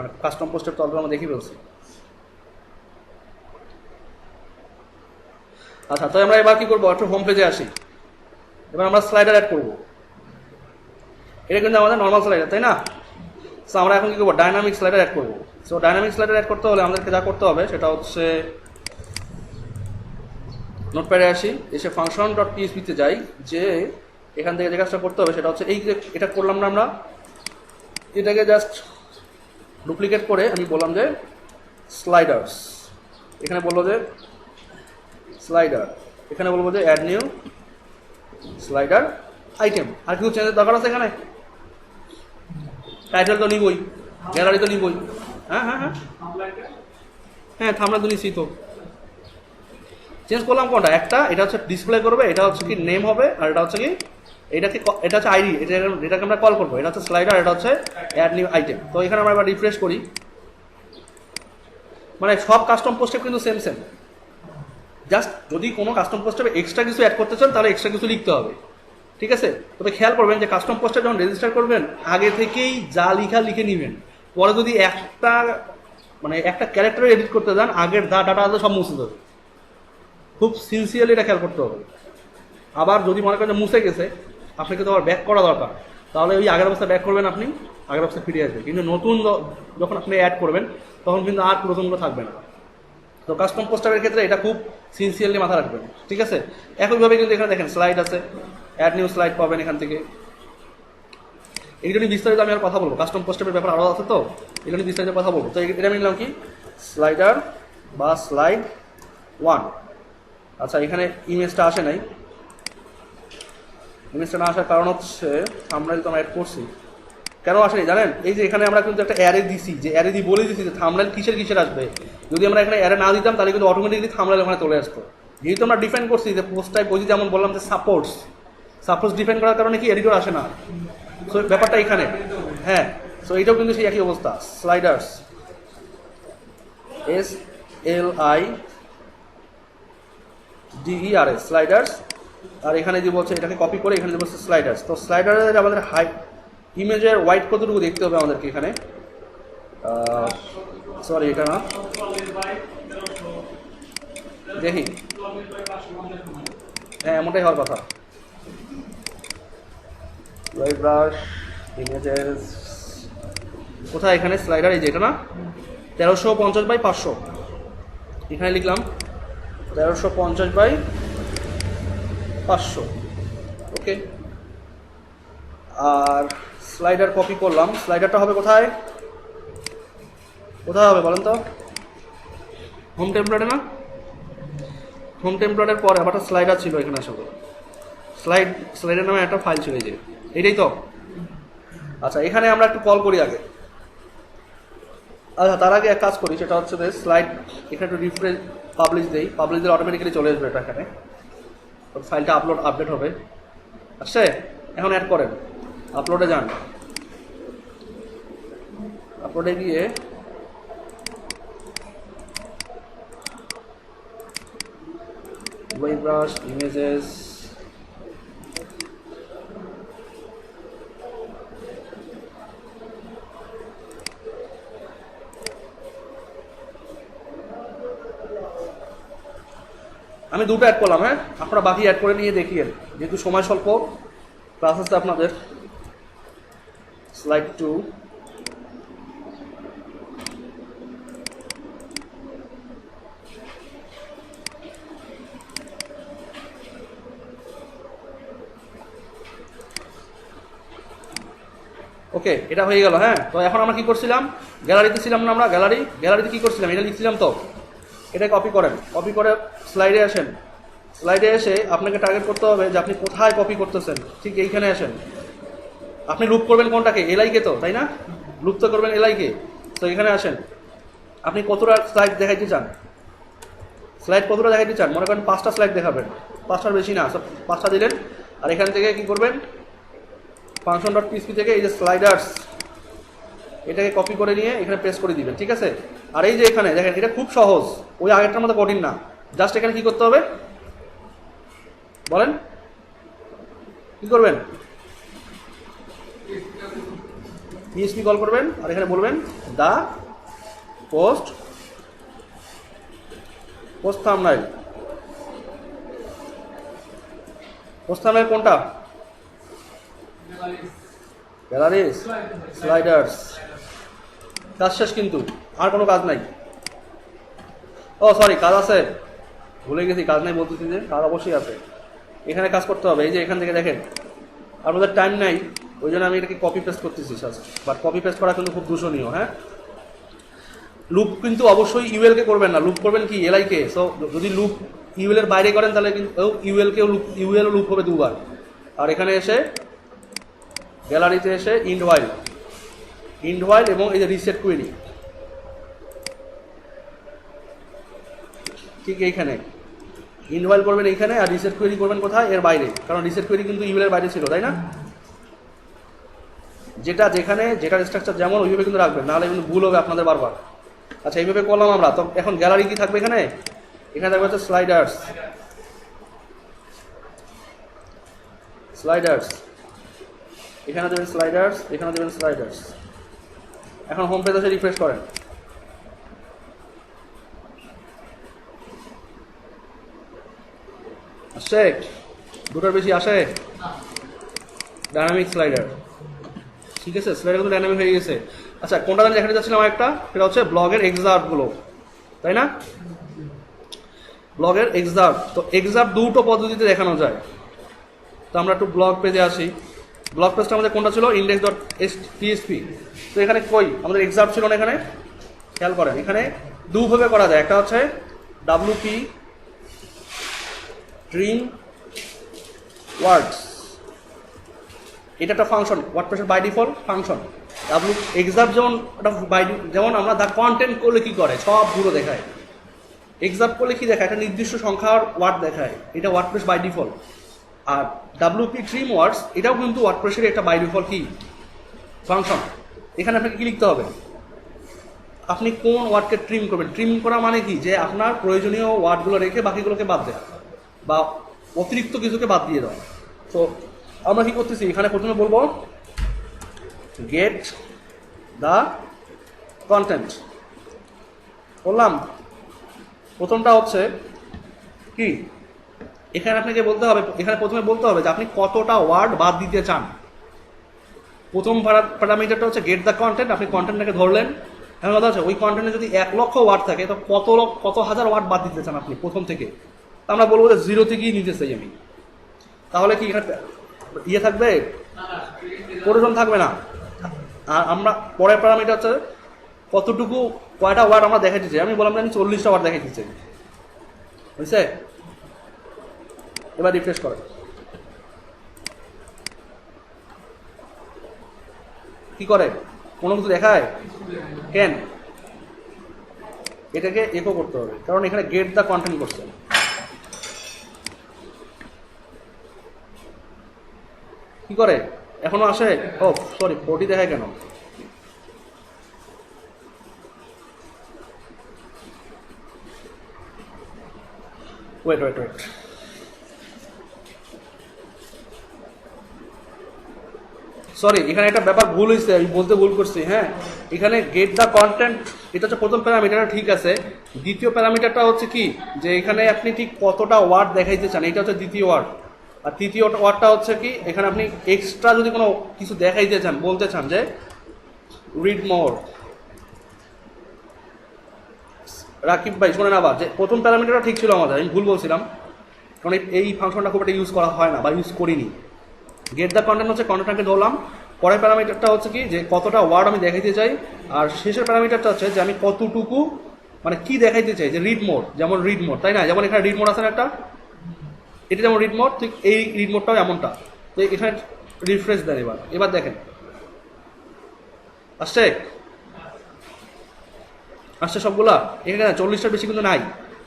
মানে কাস্টম পোস্টের তো আমরা দেখি ফেলছি। আচ্ছা তো আমরা এবার কি করব? একটু হোম পেজে আসি। এবার আমরা স্লাইডার অ্যাড করব। এটা কিন্তু আমাদের নর্মাল স্লাইডার তাই না? সো আমরা এখন কি করব? ডাইনামিক স্লাইডার অ্যাড করব। সো ডাইনামিক স্লাইডার অ্যাড করতে হলে আমাদেরকে যা করতে হবে, সেটা হচ্ছে নোটপ্যাডে আসি, এসে ফাংশন ডট পিএসপিতে যাই, যে এখান থেকে যে কাজটা করতে হবে, সেটা হচ্ছে এই যে এটা করলাম না আমরা, এটাকে জাস্ট ডুপ্লিকেট করে আমি বললাম যে স্লাইডার্স এখানে বলল যে স্লাইডার এখানে বলব যে অ্যাড নিউ স্লাইডার আইটেম আর কিছু চেঞ্জের দরকার আছে এখানে? টাইটেল তো নিবই গ্যালারি তো নিবই। হ্যাঁ হ্যাঁ হ্যাঁ। হ্যাঁ তো চেঞ্জ করলাম কোনটা? একটা, এটা হচ্ছে ডিসপ্লে করবে, এটা হচ্ছে কি নেম হবে, আর এটা হচ্ছে কি এটাকে এটা হচ্ছে আইডি এটা এটাকে আমরা কল করব। এটা হচ্ছে স্লাইডার এটা হচ্ছে অ্যাড নিউ আইটেম তো এখানে আমরা এবার রিফ্রেশ করি। মানে সব কাস্টম পোস্টে কিন্তু সেম সেম জাস্ট যদি কোনো কাস্টম পোস্টে এক্সট্রা কিছু অ্যাড করতে চান, তাহলে এক্সট্রা কিছু লিখতে হবে। ঠিক আছে? তবে খেয়াল করবেন যে কাস্টম পোস্টে যখন রেজিস্টার করবেন, আগে থেকেই যা লিখা লিখে নেবেন। পরে যদি একটা মানে একটা ক্যারেক্টার এডিট করতে যান, আগের দা ডাটা আছে সব মুছে দেবে। খুব সিনসিয়ারলি এটা খেয়াল করতে হবে। আবার যদি মনে করেন যে মুছে গেছে আপনাকে তো আবার ব্যাক করা দরকার। তাহলে ওই আগের অবস্থা ব্যাক করবেন আপনি, আগের অবস্থা ফিরে আসবে কিন্তু নতুন যখন আপনি অ্যাড করবেন, তখন কিন্তু আর পুরাতনগুলো থাকবে না। তো কাস্টম পোস্টারের ক্ষেত্রে এটা খুব সিনসিয়ারলি মাথা রাখবেন, ঠিক আছে? একইভাবে কিন্তু এখানে দেখেন স্লাইড আছে। অ্যাড নিউ স্লাইড পাবেন এখান থেকে। এগুলো বিস্তারিত আমি আর কথা বলব। কাস্টম পোস্টারের ব্যাপার আরও আছে তো? এগুলো বিস্তারিত কথা বলব। তো এটা আমি নিলাম কি? স্লাইডার বা স্লাইড ওয়ান আচ্ছা এখানে ইমেজটা আসে নাই। ইমেজটা না আসার কারণ হচ্ছে আমরা তো আমরা অ্যাড করছি। কেন আসেনি? জানেন, এই যে এখানে আমরা কিন্তু একটা অ্যারে দিছি, যে অ্যারে দিয়ে বলে দিছি যে থামলাইল কিসের কিসের আসবে? যদি আমরা এখানে অ্যারে না দিতাম, তাহলে কিন্তু অটোমেটিকলি থামলাইল ওখানে চলে আসতো। যেহেতু আমরা ডিফেন্ড করছি, যে পোস্ট টাইপ বুঝি যেমন বললাম যে সাপোর্টস সাপোর্টস ডিফেন্ড করার কারণে কি এডিটর আসে না? সো ব্যাপারটা এখানে। হ্যাঁ সো এটাও কিন্তু সেই একই অবস্থা sliders S L I D E R S sliders আর এখানে যে বলছে এটাকে কপি করে এখানে যে বলছে স্লাইডার্স তো স্লাইডারের আমাদের হাই ইমেজের হোয়াইট কতটুকু দেখতে হবে আমাদেরকে এখানে? সরি এটা না। দেখি। হ্যাঁ এমনটাই হওয়ার কথা। ব্রাশ ইমেজেস কোথায় এখানে? স্লাইডার এই যে এটা না? তেরোশো পঞ্চাশ বাই পাঁচশো। এখানে লিখলাম তেরোশো পঞ্চাশ বাই পাঁচশো। ওকে আর স্লাইডার কপি করলাম। স্লাইডারটা হবে কোথায়? কোথায় হবে বলেন তো? হোম টেমপ্লেটে না? হোম টেমপ্লেটের পরে আবার একটা স্লাইডার ছিল এখানে আসলে স্লাইড স্লাইডের নামে একটা ফাইল ছিল এই যে। এটাই তো? আচ্ছা এখানে আমরা একটু কল করি আগে। আচ্ছা তার আগে এক কাজ করি সেটা হচ্ছে স্লাইড এখানে একটু রিফ্রেশ পাবলিশ দেই। পাবলিশ দিলে অটোমেটিক্যালি চলে আসবে এটা এখানে। ফাইলটা আপলোড আপডেট হবে। আসছে? এখন অ্যাড করেন। আপলোডে যান। আপলোডে গিয়ে ওয়েব ব্রাশ ইমেজেস আমি দুটো অ্যাড করলাম হ্যাঁ? আপনারা বাকি অ্যাড করে নিয়ে দেখিয়েন যেহেতু সময় স্বল্প ক্লাস আছে আপনাদের। স্লাইড টু ওকে এটা হয়ে গেল হ্যাঁ? তো এখন আমরা কি করছিলাম? গ্যালারিতে ছিলাম না আমরা গ্যালারি গ্যালারিতে কি করছিলাম? এটা লিখছিলাম তো। এটা কপি করেন। কপি করে স্লাইডে আসেন। স্লাইডে এসে আপনাকে টার্গেট করতে হবে যে আপনি কোথায় কপি করতেছেন। ঠিক এইখানে আসেন। আপনি লুপ করবেন কোনটাকে? এলআইকে তো, তাই না? লুপ তো করবেন এলআইকে তো এখানে আসেন। আপনি কতটা স্লাইড দেখাইতে চান? স্লাইড কতটা দেখাইতে চান? মনে করেন পাঁচটা স্লাইড দেখাবেন। পাঁচটার বেশি না পাঁচটা দিলেন। আর এখান থেকে কি করবেন? ফাংশন ডট পিসপি থেকে এই যে স্লাইডার্স এটাকে কপি করে নিয়ে এখানে প্রেস করে দিবেন। ঠিক আছে? আর এই যে এখানে, দেখেন, এটা খুব সহজ। ওই আগেরটার মতো কঠিন না। জাস্ট এখানে কি করতে হবে? বলেন। কি করবেন? পিএসপি কল করবেন আর এখানে বলবেন the post post thumbnail post thumbnail কোনটা? গ্যালারিস স্লাইডার্স কাজ শেষ কিন্তু, আর কোনো কাজ নাই। ও সরি কাজ আছে। ভুলে গেছি, কাজ নাই বলতেছি যে, কাজ অবশ্যই আছে। এখানে কাজ করতে হবে, এই যে এখান থেকে দেখেন আপনাদের টাইম নাই, ওই জন্য আমি এটাকে কপি পেস্ট করতেছি বাট কপি পেস্ট করা কিন্তু খুব দূষণীয় হ্যাঁ? লুপ কিন্তু অবশ্যই ইউএলকে করবেন না লুপ করবেন কি এলআইকে সো যদি লুপ ইউএল এর বাইরে করেন, তাহলে কিন্তু, ও ইউএলকেও লুপ ইউএলও লুপ হবে দুবার। আর এখানে এসে গ্যালারিতে এসে ইন্ড ওয়াইল ইন্ড ওয়াইল এবং এই যে রিসেট কুইনি ঠিক এইখানে। ইনভাইল করবেন এইখানে আর রিসেট কোয়েরি করবেন কোথায়? এর বাইরে। কারণ রিসেট কোয়েরি কিন্তু ইমেলের বাইরে ছিল, তাই না? যেটা যেখানে যেটা স্ট্রাকচার যেমন, ওইভাবে কিন্তু রাখবেন। নাহলে কিন্তু ভুল হবে আপনাদের বারবার। আচ্ছা এইভাবে করলাম আমরা। তো এখন গ্যালারি কি থাকবে এখানে? এখানে থাকবে হচ্ছে স্লাইডার্স স্লাইডার্স এখানে দেবেন স্লাইডার্স এখানে দেবেন স্লাইডার্স এখন হোম পেজ এসে রিফ্রেশ করেন। আসছে দুটোর বেশি আসে? ডাইনামিক স্লাইডার ঠিক আছে স্লাইডার কিন্তু ডাইনামিক হয়ে গেছে। আচ্ছা কোনটা আমি দেখাতে যাচ্ছিলাম একটা সেটা হচ্ছে ব্লগের এক্সার্টগুলো তাই না? ব্লগের এক্সার্ট তো এক্সার্ট দুটো পদ্ধতিতে দেখানো যায়। তো আমরা একটু ব্লগ পেজে আসি। ব্লগ পেজটা আমাদের কোনটা ছিল? ইন্ডেক্স ডট এস পিএসপি তো এখানে কই? আমাদের এক্সার্ট ছিল না এখানে? খেয়াল করেন, এখানে দুভাবে করা যায়। একটা হচ্ছে ডাব্লু ড্রিম ওয়ার্ডস। এটা একটা ফাংশন ওয়ার্ডপ্রেসের বাই ডিফল্ট ফাংশন। আপনি এক্সাম যেমন, একটা বাই যেমন আমরা দ্য কন্টেন্ট করলে কি করে? সবগুলো দেখায়। এক্সাম করলে কি দেখায়? একটা নির্দিষ্ট সংখ্যার ওয়ার্ড দেখায়। এটা ওয়ার্ডপ্রেস বাই ডিফল্ট আর ডাব্লিউপি ট্রিম ওয়ার্ডস এটাও কিন্তু ওয়ার্ডপ্রেসের একটা বাই ডিফল্ট কি ফাংশন এখানে আপনাকে কী লিখতে হবে? আপনি কোন ওয়ার্ডকে ট্রিম করবেন? ট্রিম করা মানে কি? যে আপনার প্রয়োজনীয় ওয়ার্ডগুলো রেখে বাকিগুলোকে বাদ দেওয়া বা অতিরিক্ত কিছুকে বাদ দিয়ে দেওয়া তো আমরা কি করতেছি? এখানে প্রথমে বলব গেট দ্য কন্টেন্ট বললাম, প্রথমটা হচ্ছে কি? এখানে আপনাকে বলতে হবে, এখানে প্রথমে বলতে হবে যে আপনি কতটা ওয়ার্ড বাদ দিতে চান। প্রথম প্যারামিটারটা হচ্ছে গেট দ্য কন্টেন্ট আপনি কন্টেন্টটাকে ধরলেন। এখন কথা হচ্ছে, ওই কন্টেন্টে যদি এক লক্ষ ওয়ার্ড থাকে, তো কত কত হাজার ওয়ার্ড বাদ দিতে চান আপনি প্রথম থেকে? আমরা বলব যে জিরো থেকেই নিতে চাই আমি। তাহলে কি এখানে ইয়ে থাকবে? প্রয়োজন থাকবে না। আর আমরা পরের প্যারামিটার হচ্ছে কতটুকু কয়টা ওয়ার্ড আমরা দেখাইতে চাই? আমি বললাম যে আমি চল্লিশটা ওয়ার্ড দেখাইতে চাই। বুঝছে? এবার রিফ্রেশ করে। কি করে? কোনো কিছু দেখায়? কেন? এটাকে একো করতে হবে। কারণ এখানে গেট দ্য কন্টেন্ট করছে। কি করে? এখনও আসে? ও সরি ফোরটি দেখায় কেন? ওয়েট ওয়েট ওয়েট সরি এখানে একটা ব্যাপার ভুল হয়েছে, আমি বলতে ভুল করছি হ্যাঁ? এখানে গেট দ্য কন্টেন্ট এটা হচ্ছে প্রথম প্যারামিটার ঠিক আছে। দ্বিতীয় প্যারামিটারটা হচ্ছে কি? যে এখানে আপনি ঠিক কতটা ওয়ার্ড দেখাইতে চান, এটা হচ্ছে দ্বিতীয় ওয়ার্ড আর তৃতীয় ওয়ার্ডটা হচ্ছে কি, এখানে আপনি এক্সট্রা যদি কোনো কিছু দেখাইতে চান, বলতে চান যে রিড মোর রাকিব ভাই, শোনেন আবার, যে প্রথম প্যারামিটারটা ঠিক ছিল আমাদের, আমি ভুল বলছিলাম। কারণ এই- ফাংশনটা খুব একটা ইউজ করা হয় না, বা ইউজ করিনি। গেট দ্য কন্টেন্ট হচ্ছে কন্টেন্টটাকে ধরলাম, পরের প্যারামিটারটা হচ্ছে কি, যে কতটা ওয়ার্ড আমি দেখাইতে চাই, আর শেষের প্যারামিটারটা হচ্ছে যে আমি কতটুকু মানে কি দেখাইতে চাই, যে রিড মোড যেমন রিড মোড তাই না? যেমন এখানে রিড মোড আছে না একটা? এটা যেমন রিড মোড ঠিক এই রিড মোডটাও এমনটা। তো এখানে রিফ্রেশ দেন এবার। এবার দেখেন। আসছে? আসছে সবগুলা? এখানে চল্লিশটার বেশি কিন্তু নাই।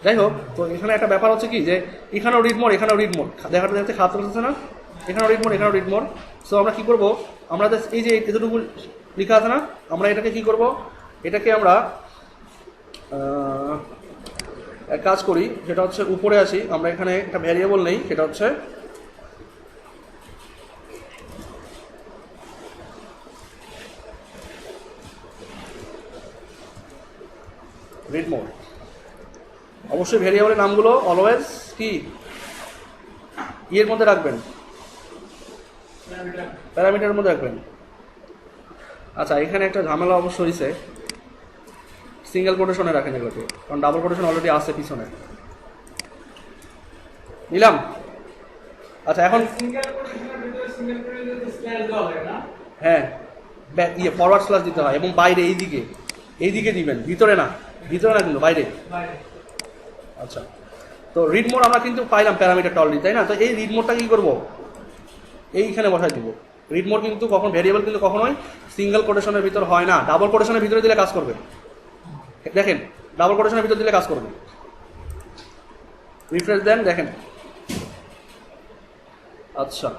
যাই হোক, তো এখানে একটা ব্যাপার হচ্ছে কি, যে এখানেও রিড মোড এখানেও রিড মোড দেখাটা দেখতে খারাপ লাগতেছে না? এখানেও রিড মোড এখানেও রিড মোড সো আমরা কি করব? আমরা এই যে এতটুকু লেখা আছে না, আমরা এটাকে কি করব? এটাকে আমরা কাজ করি সেটা হচ্ছে উপরে আসি, আমরা এখানে একটা ভ্যারিয়েবল নেই, সেটা হচ্ছে রিড মোড অবশ্যই ভেরিয়েবলের নামগুলো অলওয়েজ কি? ইয়ের মধ্যে রাখবেন। প্যারামিটারের মধ্যে রাখবেন। আচ্ছা এখানে একটা ঝামেলা অবশ্য হয়েছে সিঙ্গেল কোটেশনে রাখেন এগুলোকে কারণ ডাবল কোটেশন অলরেডি আছে পিছনে। নিলাম। আচ্ছা এখন দেওয়া হয় ইয়ে ফরওয়ার্ড স্ল্যাশ দিতে হয় এবং বাইরে এই দিকে এই দিকে দিবেন ভিতরে না ভিতরে না কিন্তু বাইরে। বাইরে। আচ্ছা তো রিড মোড আমরা কিন্তু পাইলাম প্যারামিটারটা অলরেডি তাই না? তো এই রিড মোডটা কি করব? এইখানে বসাই দিব। রিড মোড কিন্তু কখন ভেরিয়েবল কিন্তু কখনোই সিঙ্গেল কোটেশনের ভিতর হয় না। ডাবল কোটেশনের ভিতরে দিলে কাজ করবে। দেখেন ডাবল কোটেশনের ভিতর দিলে কাজ করবে। রিফ্রেশ দেন, দেখেন। আচ্ছা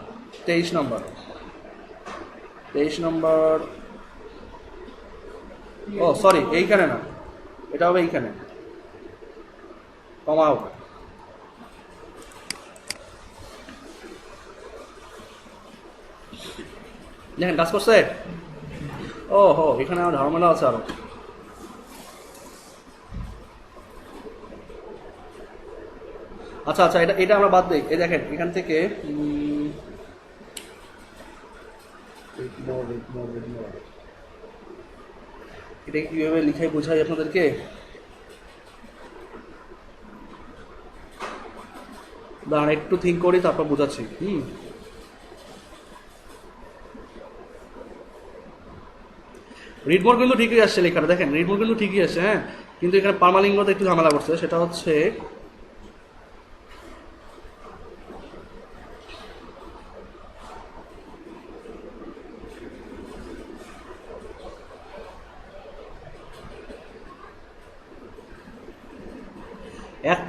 তেইশ নম্বর। তেইশ নম্বর। ও সরি এইখানে না। এটা হবে এইখানে। কমা হবে দেখেন, কাজ করছে? ও, হো, এখানে আমার ঝামেলা আছে আরও। আচ্ছা আচ্ছা এটা এটা আমরা বাদ দিই। এই দেখেন, এখান থেকে. এটা কীভাবে লিখে বোঝাই আপনাদেরকে? দাঁড়ান, একটু থিঙ্ক করি, তারপর বোঝাচ্ছি। হুম। রিডমোড কিন্তু ঠিকই আসছে লেখাটা। দেখেন রিডমোড কিন্তু ঠিকই আসছে হ্যাঁ? কিন্তু এখানে পারমালিঙ্গতে একটু ঝামেলা করছে। সেটা হচ্ছে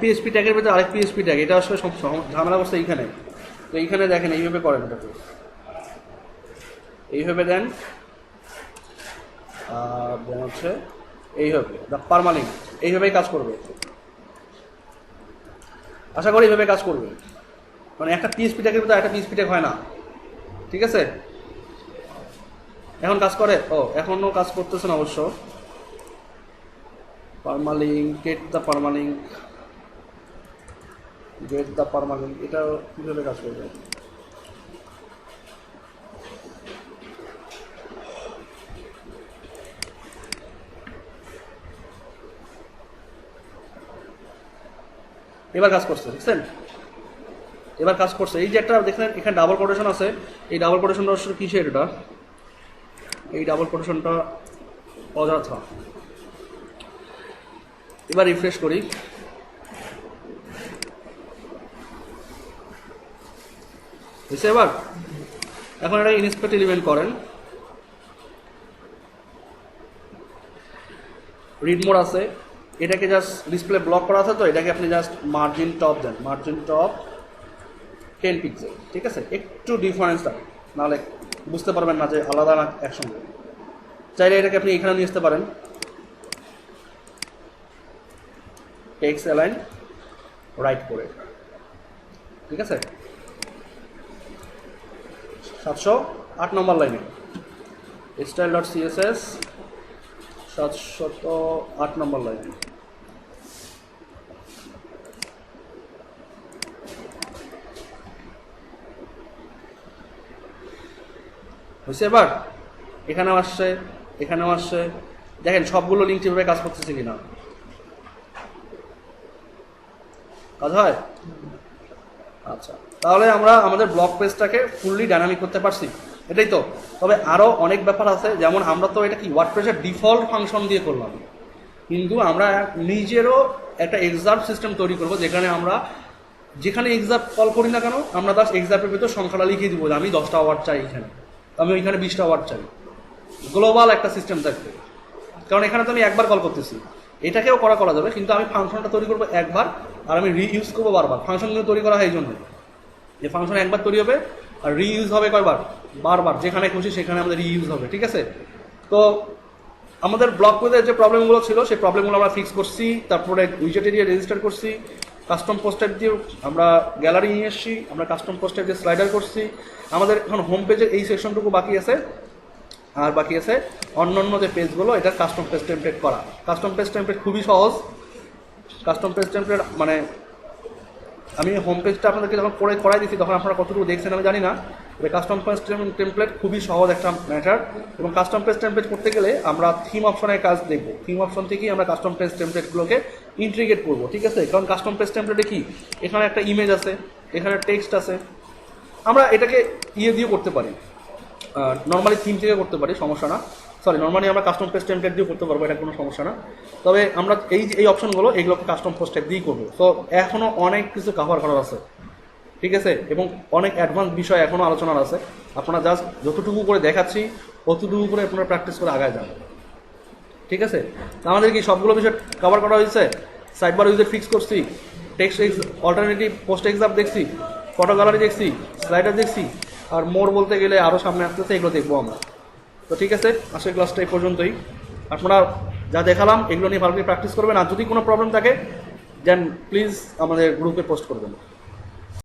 পিএসপি ট্যাগের ভিতরে আরেক পিএসপি ট্যাগ এটা আসলে সব ঝামেলা করছে এইখানে। তো এইখানে দেখেন, এইভাবে করেন এটাকে এইভাবে দেন। দেন হচ্ছে, এইভাবে দ্য পারমালিং এইভাবেই কাজ করবে। আশা করি এইভাবে কাজ করবে। মানে একটা পিএসপি ট্যাগের ভিতরে একটা পিএসপি ট্যাগ হয় না। ঠিক আছে? এখন কাজ করে? ও এখনও কাজ করতেছেন অবশ্য। Permalink get the permalink get the permanent এটা কীভাবে কাজ করবে? এবার কাজ করছে দেখছেন এবার কাজ করছে। এই যে একটা, দেখলেন, এখানে ডাবল কোটেশন আছে। এই ডাবল কোটেশনটা আসলে কিসের এটা? এই ডাবল কোটেশনটা অযথা। এবার রিফ্রেশ করি। হয়েছে এবার, এখন এটা ইনস্পেক্ট এলিমেন্ট করেন। রিড মোড আছে। এটাকে জাস্ট ডিসপ্লে ব্লক করা আছে তো, এটাকে আপনি জাস্ট মার্জিন টপ দেন। মার্জিন টপ টেন পিক্সেল ঠিক আছে? একটু ডিফারেন্স থাকে নাহলে বুঝতে পারবেন না যে আলাদা না একসঙ্গে। চাইলে এটাকে আপনি এখানে নিয়ে আসতে পারেন। টেক্স অ্যালাইন রাইট করে। ঠিক আছে? সাতশো আট নম্বর লাইনে। স্টাইল ডট সিএসএস সাতশত আট নম্বর লাইনে। হয়েছে এবার? এখানেও আসছে এখানেও আসছে। দেখেন, সবগুলো লিঙ্ক যেভাবে কাজ করতেছে কিনা। কাজ হয়? আচ্ছা তাহলে আমরা আমাদের ব্লগ পেজটাকে ফুললি ডাইনামিক করতে পারছি। এটাই তো। তবে আরও অনেক ব্যাপার আছে, যেমন আমরা তো এটা কি ওয়ার্ড পেজের ডিফল্ট ফাংশন দিয়ে করলাম। কিন্তু আমরা নিজেরও একটা এক্সাম সিস্টেম তৈরি করব, যেখানে আমরা, যেখানে এক্সাম কল করি না কেন, আমরা দাস এক্সামের ভিতর সংখ্যাটা লিখিয়ে দিব যে আমি দশটা ওয়ার্ড চাই এখানে, আমি ওইখানে বিশটা ওয়ার্ড চাই। গ্লোবাল একটা সিস্টেম থাকবে। কারণ এখানে তো আমি একবার কল করতেছি। এটাকেও করা করা যাবে, কিন্তু আমি ফাংশনটা তৈরি করব একবার আর আমি রিইউজ করব বারবার। ফাংশন কিন্তু তৈরি করা হয় এই জন্য। যে ফাংশন একবার তৈরি হবে, আর রিইউজ হবে কয়বার? বারবার। যেখানে খুশি সেখানে আমাদের রিইউজ হবে, ঠিক আছে? তো আমাদের ব্লক পেজের যে প্রবলেমগুলো ছিল, সেই প্রবলেমগুলো আমরা ফিক্স করছি, তারপরে উইজেটে দিয়ে রেজিস্টার করছি কাস্টম পোস্টার দিয়ে আমরা গ্যালারি নিয়ে এসেছি, আমরা কাস্টম পোস্টার দিয়ে স্লাইডার করছি। আমাদের এখন হোম পেজের এই সেকশনটুকু বাকি আছে, আর বাকি আছে অন্য অন্য যে পেজগুলো এটা কাস্টম পেজ টেমপ্লেট করা। কাস্টম পেজ টেমপ্লেট খুবই সহজ। কাস্টম পেজ টেমপ্লেট মানে আমি হোম পেজটা আপনাদেরকে যখন করে, করাই দিচ্ছি তখন আপনারা কতটুকু দেখছেন আমি জানি না, তবে কাস্টম পেজ টেমপ্লেট খুবই সহজ একটা ম্যাটার এবং কাস্টম পেজ টেমপ্লেট করতে গেলে আমরা থিম অপশনের কাজ দেখব। থিম অপশন থেকেই আমরা কাস্টম পেজ টেমপ্লেটগুলোকে ইন্টিগ্রেট করব, ঠিক আছে? কারণ কাস্টম পেজ টেমপ্লেটে কি? এখানে একটা ইমেজ আছে, এখানে টেক্সট আছে। আমরা এটাকে ইয়ে দিয়ে করতে পারি নর্মালি থিম থেকে করতে পারি, সমস্যা না। সরি নর্মালি আমরা কাস্টম পেজ টেমপ্লেট দিয়ে করতে পারব, এটা কোনো সমস্যা না। তবে আমরা এই এই অপশনগুলো এইগুলোকে কাস্টম পোস্ট দিয়েই করব। তো এখনও অনেক কিছু কাভার করার আছে। ঠিক আছে? এবং অনেক অ্যাডভান্স বিষয় এখনও আলোচনার আছে। আপনারা জাস্ট যতটুকু করে দেখাচ্ছি ততটুকু করে আপনারা প্র্যাকটিস করে আগায় যান। ঠিক আছে? আমাদের কি সবগুলো বিষয় কভার করা হয়েছে? সাইড বার ইউজে ফিক্স করছি টেক্সট অল্টারনেটিভ পোস্ট এক্সাম দেখছি। ফটো গ্যালারি দেখছি। স্লাইডার দেখছি। আর মোর বলতে গেলে আরও সামনে আসতেছে, এগুলো দেখব আমরা। তো ঠিক আছে, আজকের ক্লাসটা এই পর্যন্তই। আপনারা যা দেখালাম, এগুলো নিয়ে ভালো করে প্র্যাকটিস করবেন। আর যদি কোনো প্রবলেম থাকে দেন প্লিজ আমাদের গ্রুপে পোস্ট করবেন